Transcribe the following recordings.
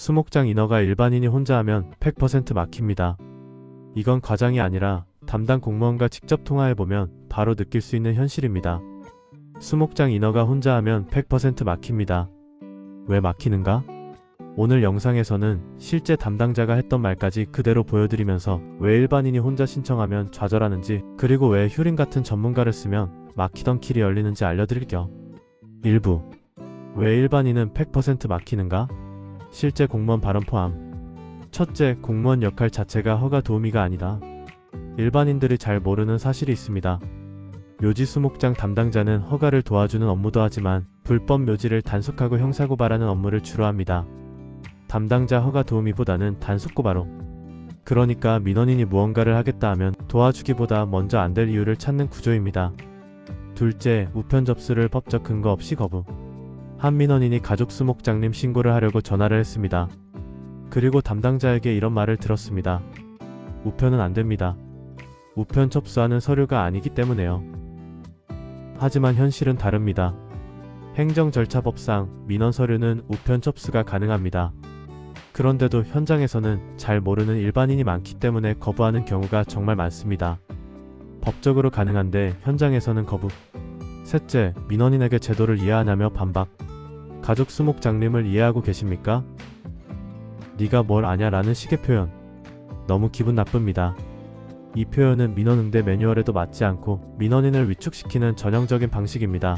수목장 인허가 일반인이 혼자 하면 100% 막힙니다. 이건 과장이 아니라 담당 공무원과 직접 통화해보면 바로 느낄 수 있는 현실입니다. 수목장 인허가 혼자 하면 100% 막힙니다. 왜 막히는가? 오늘 영상에서는 실제 담당자가 했던 말까지 그대로 보여드리면서 왜 일반인이 혼자 신청하면 좌절하는지 그리고 왜 휴림 같은 전문가를 쓰면 막히던 길이 열리는지 알려드릴게요. 일부 왜 일반인은 100% 막히는가? 실제 공무원 발언 포함 첫째, 공무원 역할 자체가 허가 도우미가 아니다. 일반인들이 잘 모르는 사실이 있습니다. 묘지 수목장 담당자는 허가를 도와주는 업무도 하지만 불법 묘지를 단속하고 형사고발하는 업무를 주로 합니다. 담당자 허가 도우미보다는 단속고발로. 그러니까 민원인이 무언가를 하겠다 하면 도와주기보다 먼저 안 될 이유를 찾는 구조입니다. 둘째, 우편 접수를 법적 근거 없이 거부. 한 민원인이 가족 수목장님 신고를 하려고 전화를 했습니다. 그리고 담당자에게 이런 말을 들었습니다. 우편은 안 됩니다. 우편 접수하는 서류가 아니기 때문에요. 하지만 현실은 다릅니다. 행정 절차법상 민원 서류는 우편 접수가 가능합니다. 그런데도 현장에서는 잘 모르는 일반인이 많기 때문에 거부하는 경우가 정말 많습니다. 법적으로 가능한데 현장에서는 거부. 셋째, 민원인에게 제도를 이해하냐며 반박. 가족 수목 장님을 이해하고 계십니까? 네가 뭘 아냐 라는 식의 표현. 너무 기분 나쁩니다. 이 표현은 민원응대 매뉴얼에도 맞지 않고 민원인을 위축시키는 전형적인 방식입니다.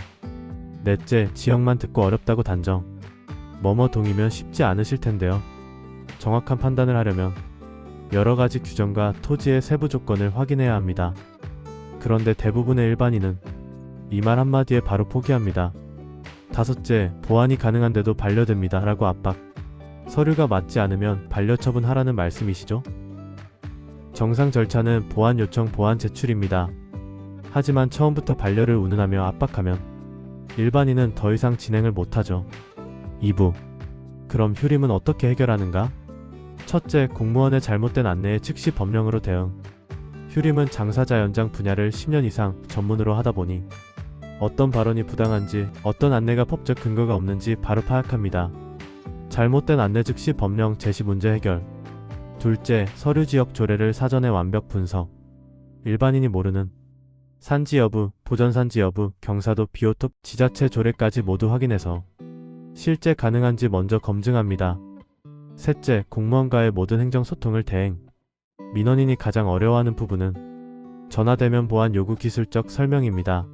넷째, 지역만 듣고 어렵다고 단정. 뭐뭐 동이면 쉽지 않으실 텐데요. 정확한 판단을 하려면 여러 가지 규정과 토지의 세부 조건을 확인해야 합니다. 그런데 대부분의 일반인은 이 말 한마디에 바로 포기합니다. 다섯째, 보완이 가능한데도 반려됩니다. 라고 압박. 서류가 맞지 않으면 반려 처분하라는 말씀이시죠? 정상 절차는 보완 요청 보완 제출입니다. 하지만 처음부터 반려를 운운하며 압박하면 일반인은 더 이상 진행을 못하죠. 2부. 그럼 휴림은 어떻게 해결하는가? 첫째, 공무원의 잘못된 안내에 즉시 법령으로 대응. 휴림은 장사자 연장 분야를 10년 이상 전문으로 하다 보니 어떤 발언이 부당한지 어떤 안내가 법적 근거가 없는지 바로 파악합니다. 잘못된 안내 즉시 법령 제시 문제 해결. 둘째, 서류 지역 조례를 사전에 완벽 분석. 일반인이 모르는 산지 여부, 보전산지 여부, 경사도 비오톱, 지자체 조례까지 모두 확인해서 실제 가능한지 먼저 검증합니다. 셋째, 공무원과의 모든 행정소통을 대행. 민원인이 가장 어려워하는 부분은 전화대면 보안 요구 기술적 설명입니다.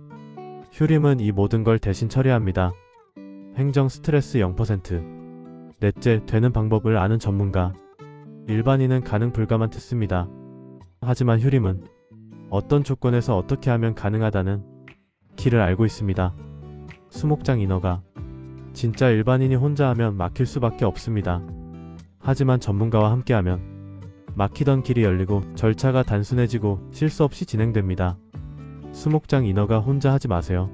휴림은 이 모든 걸 대신 처리합니다. 행정 스트레스 0%. 넷째, 되는 방법을 아는 전문가. 일반인은 가능 불가만 듣습니다. 하지만 휴림은 어떤 조건에서 어떻게 하면 가능하다는 길을 알고 있습니다. 수목장 인허가. 진짜 일반인이 혼자 하면 막힐 수밖에 없습니다. 하지만 전문가와 함께하면 막히던 길이 열리고 절차가 단순해지고 실수 없이 진행됩니다. 수목장 인허가 혼자 하지 마세요.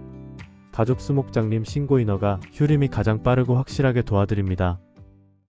가족 수목장님 신고 인허가 휴림이 가장 빠르고 확실하게 도와드립니다.